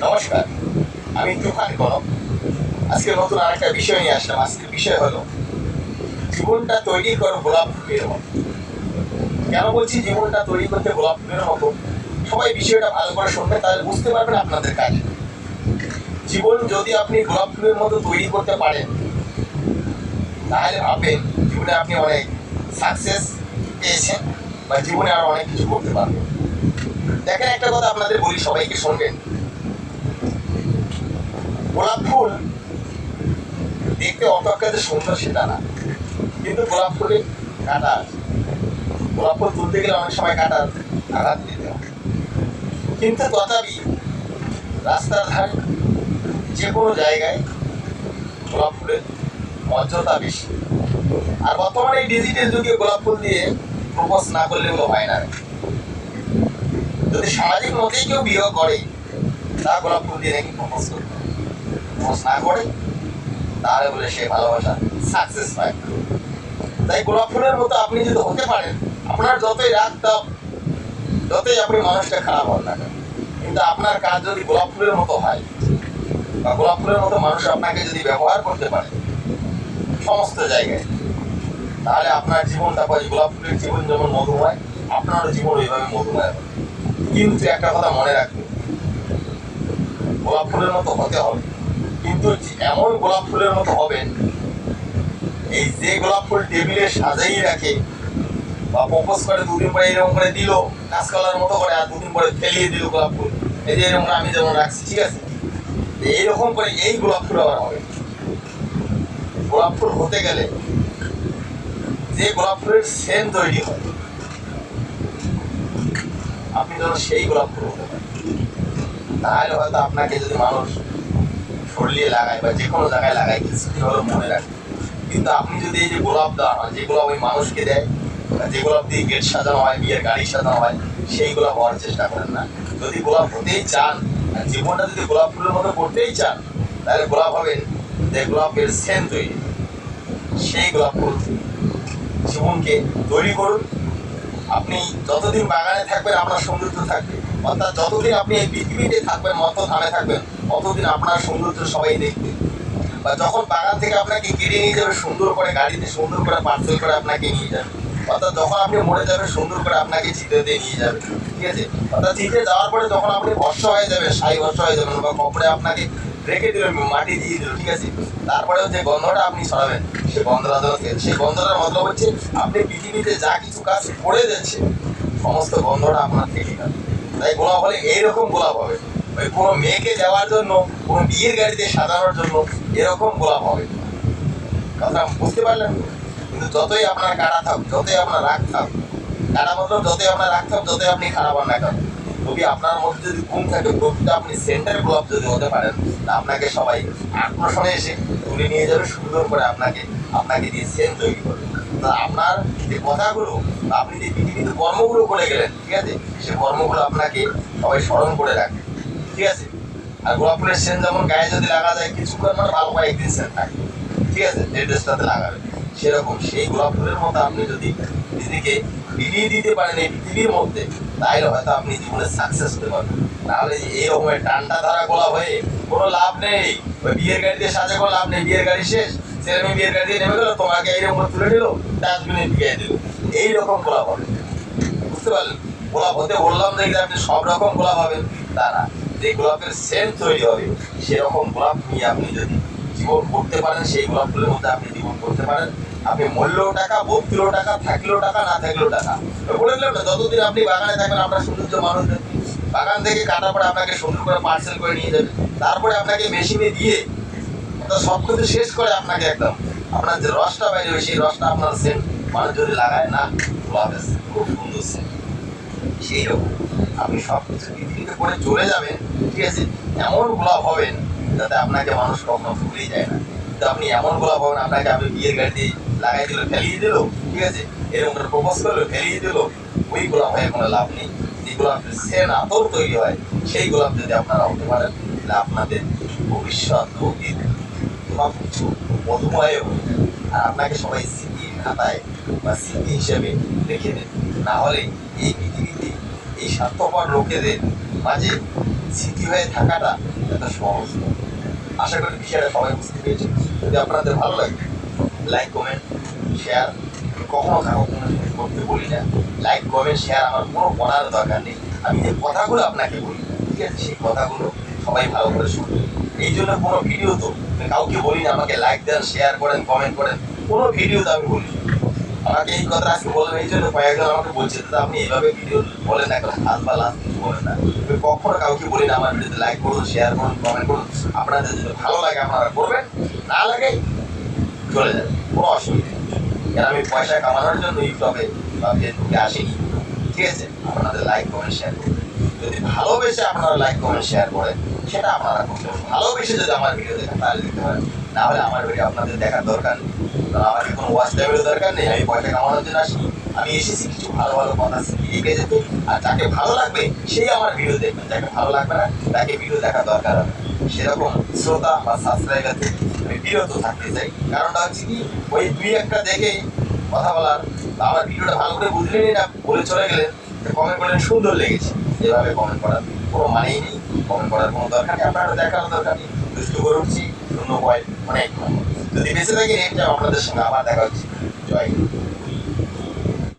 নমস্কার, আমি তুফান কনক। আজকে নতুন আরেকটা বিষয় নিয়ে আসলাম। আজকের বিষয় হলো, জীবনটা তৈরি করো, গোলাপ ফুলের মতো। কেন বলছি জীবনটা তৈরি করতে গোলাপ ফুলের মতো? সবাই বিষয়টা ভালো করে শুনবেন তাহলে বুঝতে পারবেন আপনাদের কাজে। জীবন যদি আপনি গোলাপ ফুলের মতো তৈরি করতে পারেন, তাহলে ভাববেন জীবনে আপনি অনেক সাকসেস পেয়েছেন বা জীবনে আরও অনেক কিছু করতে পারবেন। দেখেন একটা কথা আপনাদের বলি, সবাইকে শুনবেন। গোলাপ ফুল দেখতে অত সুন্দর সেটা না। কিন্তু গোলাপ ফুলে কাটা আছে। গোলাপ ফুল তুলতে গেলে অনেক সময় কাটার আঘাত দিতে হয়। কিন্তু তথাপি রাস্তার ধারে যে কোনো জায়গায় গোলাপ ফুলের মর্যাদা বেশি। আর বর্তমানে এই ডিজিটাল যুগে গোলাপ ফুল দিয়ে প্রপোজ না করলে ওগুলো হয় না। যদি সামাজিক মতেই কেউ বিয়ে করে তা গোলাপ ফুল দিয়ে নাকি প্রপোজ করবে। প্রপোজ না করে, তাহলে বলে সে ভালোবাসা সাকসেস পায় তাই গোলাপ ফুলের মতো আপনি যদি হতে পারেন, আপনার যতই রাগ তাপ, যতই আপনি মানুষটা খারাপ হন না কিন্তু আপনার কাজ যদি গোলাপ ফুলের মতো হয়, বা গোলাপ ফুলের মতো মানুষ আপনাকে যদি ব্যবহার করতে পারে, সমস্ত জায়গায়, তাহলে আপনার জীবনটা পাই গোলাপ ফুলের জীবন যেমন মধুময়, আপনারও জীবন ওইভাবে মধুময় হবে। কিন্তু একটা কথা মনে রাখবেন, গোলাপ ফুলের মতো হতে হবে। কিন্তু এমন গোলাপ ফুলের মতো হবেন এই যে গোলাপ ফুল টেবিলে সাজাই রাখে বা প্রপোজ করে দুদিন পরে এরকম করে দিল কাঁচকলার মতো করে, আর দুদিন পরে ফেলিয়ে দিল গোলাপ ফুল। এই যে এরকম আমি যেমন রাখছি, ঠিক আছে? এইরকম করে এই গোলাপ ফুল আবার হবে। গোলাপ ফুল হতে গেলে যে গোলাপ ফুলের সেন তৈরি হয়, আপনি যেন সেই গোলাপ ফুল হতে পারেন। তাহলে হয়তো আপনাকে যদি মানুষ সরলিয়ে লাগায় বা যে কোনো জায়গায় লাগায় কিছুটি হলো মনে রাখে। কিন্তু আপনি যদি এই যে গোলাপ দেওয়া হয়, যে গোলাপ ওই মানুষকে দেয় যে গোলাপ দিয়ে গেট সাজানো হয়, বিয়ের গাড়ি সাজানো হয় সেই গোলাপ হওয়ার চেষ্টা করেন না। যদি গোলাপ হতেই চান জীবনটা যদি গোলাপ ফুলের মতো করতেই চান, তাহলে গোলাপ হবেন যে গোলাপের সেন তৈরি। সেই গোলাপ ফুল জীবনকে তৈরি করুন। আপনি যতদিন বাগানে থাকবেন, আপনার সৌন্দর্য থাকবে। অর্থাৎ যতদিন আপনি এই পৃথিবীতে থাকবেন মত ধামে থাকবেন ততদিন আপনার সৌন্দর্য সবাই দেখবে। বা যখন বাগান থেকে আপনাকে কেড়ে নিয়ে যাবে, সুন্দর করে গাড়িতে সুন্দর করে পার্সেল করে আপনাকে নিয়ে যাবে। অর্থাৎ যখন আপনি মরে যাবেন, সুন্দর করে আপনাকে চিতে দিয়ে নিয়ে যাবে। ঠিক আছে? অর্থাৎ চিতে যাওয়ার পরে যখন আপনি বর্ষ হয়ে যাবেন সাই বর্ষ হয়ে যাবেন বা কপড়ে আপনাকে রেখে দিল মাটি দিয়ে দিল ঠিক আছে? তারপরেও যে গন্ধটা আপনি ছড়াবেন, সে গন্ধটা সেই গন্ধটার মতলব হচ্ছে আপনি পৃথিবীতে যা কিছু কাজ করে যাচ্ছে সমস্ত গন্ধটা আপনার থেকে তাই গোলাপ হলে এইরকম গোলাপ হবে। ওই কোনো মেয়েকে যাওয়ার জন্য, কোনো বিয়ের গাড়িতে সাজানোর জন্য এরকম গোলাপ হবে। কথা বুঝতে পারলেন? কিন্তু যতই আপনার কাটা থাক যতই আপনার রাগ থাক কাটা মতলব যতই আপনার রাগ থাক যতই আপনি খারাপ হন না কেন যদি আপনার মধ্যে যদি গুণ থাকে প্রতিটা আপনি সেন্টার গোলাপ যদি হতে পারেন, তা আপনাকে সবাই আকর্ষণে এসে তুলে নিয়ে যাবে, সুন্দর করে আপনাকে আপনাকে দিয়ে সেন তৈরি করবে। তা আপনার যে কথাগুলো আপনি যে পৃথিবীতে কর্মগুলো করে গেলেন, ঠিক আছে? সে কর্মগুলো আপনাকে সবাই স্মরণ করে রাখবে ঠিক আছে? আর গোলাপ ফুলের সেন যেমন গায়ে যদি লাগা যায়, কিছুক্ষণ মানে ভালো কয়েকদিন সেন থাকে। ঠিক আছে? যে ড্রেসটাতে লাগাবে সেরকম সেই গোলাপ ফুলের মতো আপনি যদি নিজেকে বিলিয়ে দিতে পারেন এই পৃথিবীর মধ্যে তাহলে হয়তো আপনি জীবনে সাকসেস হতে পারবেন। নাহলে যে এই রকমের টানটা ধরা গোলাপ হয়ে কোনো লাভ নেই। ওই বিয়ের গাড়িতে সাজে কোনো লাভ নেই। বিয়ের গাড়ি শেষ। ছেলে বিয়ের গাড়ি দিয়ে নেমে গেলো, তোমাকে এইরকম করে তুলে নিল ডাস্টবিনে ঢুকিয়ে দিল। এইরকম গোলাপ হবে। বুঝতে পারলেন? গোলাপ হতে বললাম যে আপনি সব রকম গোলাপ হবেন তা না যে গোলাপের সেন্ট তৈরি হবে, সেরকম গোলাপ নিয়ে আপনি যদি জীবন করতে পারেন, সেই গোলাপ ফুলের মধ্যে আপনি জীবন করতে পারেন। আপনি মূল্য টাকা ভক্তিরও টাকা, থাকলেও টাকা, না থাকলেও টাকা। বলে দিলাম না, যতদিন আপনি বাগানে থাকবেন, আপনার সৌন্দর্য মানুষ বাগান থেকে কাটার পরে আপনাকে সুন্দর করে পার্সেল করে নিয়ে যাবে। তারপরে আপনাকে মেশিনে দিয়ে সব কিছু শেষ করে আপনাকে একদম আপনার যে রসটা বাইরে সেই রসটা আপনার সেন্ট মানুষ যদি লাগায়, না গোলাপের সেন্ট সেই রকম। আপনি সব কিছু পৃথিবীতে করে চলে যাবেন, ঠিক আছে? এমন গোলাপ হবেন যাতে আপনাকে মানুষ কখনো ভুলেই যায় না। কিন্তু আপনি এমন গোলাপ হবেন, আপনাকে আপনি বিয়ের গাড়িতে লাগাই দিল, ফেলিয়ে দিল, ঠিক আছে? এরকম করে প্রপোজ করল, ফেলিয়ে দিল। ওই গোলাপ হয়ে কোনো লাভ নেই। যে গোলাপের সেন আতর তৈরি হয়, সেই গোলাপ যদি আপনারা হতে পারেন, তাহলে আপনাদের ভবিষ্যৎ অতীত সব কিছু মধুময়। আর আপনাকে সবাই খাতায় বা স্মৃতি হিসেবে রেখে দেবে না হলে এই পৃথিবীতে এই স্বার্থপর লোকেদের মাঝে স্মৃতি হয়ে থাকাটা এত সহজ আশা করি বিষয়টা সবাই বুঝতে পেরেছে যদি আপনাদের ভালো লাগে লাইক কমেন্ট শেয়ার কখনো কারও কোনো করতে বলি না। লাইক কমেন্ট শেয়ার আমার কোনো করার দরকার নেই। আমি যে কথাগুলো আপনাকে বলি, ঠিক আছে? সেই কথাগুলো সবাই ভালো করে শুনবে। এই জন্য কোনো ভিডিও তো কাউকে বলি না আমাকে লাইক দেন শেয়ার করেন কমেন্ট করেন। কোনো ভিডিও তো আমি বলি। আমাকে এই কথা আজকে বললাম এই জন্য কয়েকজন আমাকে বলছে, দাদা, আপনি এইভাবে ভিডিও বলেন না এখন হাত বা লাস্ট কিছু বলেন না। আমি কখনো কাউকে বলি না, আমার ভিডিওতে লাইক করুন শেয়ার করুন কমেন্ট করুন। আপনাদের যদি ভালো লাগে, আপনারা করবেন। না লাগে, চলে যাবে কোনো অসুবিধা নেই। কারণ আমি পয়সা কামানোর জন্য ইউটিউবে বা ফেসবুকে আসিনি। ঠিক আছে? আপনাদের লাইক কমেন্ট শেয়ার করবেন যদি ভালোবেসে আপনারা লাইক কমেন্ট শেয়ার করেন সেটা আপনারা করতে ভালোবেসে যদি আমার ভিডিও দেখেন, তাহলে দেখতে পারেন। না হলে আমার ভিডিও আপনাদের দেখার দরকার নেই। কারণ আমার কোনো ওয়াচ দরকার নেই, আমি পয়সা কামানোর জন্য আসি। আমি এসেছি কিছু ভালো ভালো কথা শিখিয়ে যেতে আর যাকে ভালো লাগবে, সেই আমার ভিডিও দেখবেন যাকে ভালো লাগবে না, তাকে ভিডিও দেখার দরকার হবে। সেরকম শ্রোতা বা সাবস্ক্রাইবার থেকে আমি বিরত থাকতে চাই। কারণটা হচ্ছে কি, ওই দুই একটা দেখে কথা বলার আমার ভিডিওটা ভালো করে বুঝলেনই না, বলে চলে গেলেন। কমেন্ট করলেন সুন্দর লেগেছে। এভাবে কমেন্ট করার কোনো মানেই নেই। কমেন্ট করার কোনো দরকার নেই। আপনারা দেখার দরকার নেই। দুষ্টু করে উঠছি শূন্য পয়েন্ট অনেক। যদি বেঁচে থাকেন এটা আপনাদের সঙ্গে আবার দেখা হচ্ছে। জয়